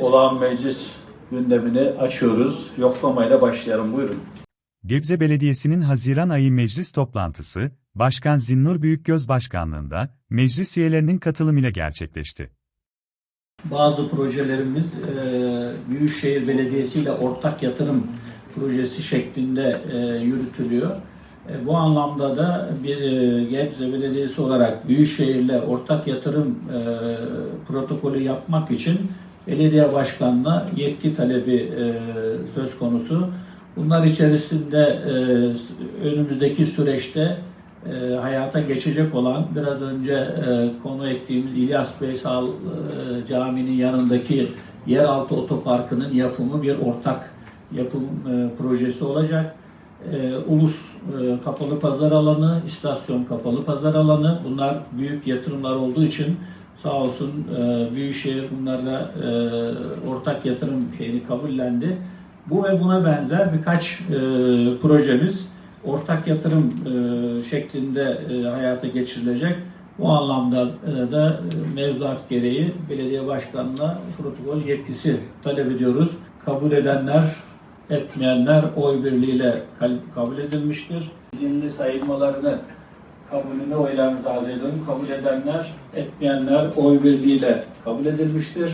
Olağan meclis gündemini açıyoruz. Yoklamayla başlayalım. Buyurun. Gebze Belediyesi'nin Haziran ayı meclis toplantısı, Başkan Zinnur Büyükgöz Başkanlığında, meclis üyelerinin katılımıyla gerçekleşti. Bazı projelerimiz e, Büyükşehir Belediyesi ile ortak yatırım projesi şeklinde e, yürütülüyor. E, bu anlamda da bir e, Gebze Belediyesi olarak Büyükşehir ile ortak yatırım e, protokolü yapmak için belediye başkanına yetki talebi e, söz konusu. Bunlar içerisinde e, önümüzdeki süreçte e, hayata geçecek olan biraz önce e, konu ettiğimiz İlyas Beysal e, Camii'nin yanındaki yeraltı otoparkının yapımı bir ortak yapım e, projesi olacak. E, Ulus e, kapalı pazar alanı, istasyon kapalı pazar alanı bunlar büyük yatırımlar olduğu için sağ olsun e, Büyükşehir bunlarla e, ortak yatırım şeyini kabullendi. Bu ve buna benzer birkaç e, projemiz ortak yatırım e, şeklinde e, hayata geçirilecek. Bu anlamda e, da e, mevzuat gereği belediye başkanına protokol yetkisi talep ediyoruz. Kabul edenler, etmeyenler oy birliğiyle kabul edilmiştir. İzinli sayılmalarını kabulünü oylarınızı arz ediyorum. Kabul edenler, etmeyenler oy birliğiyle kabul edilmiştir.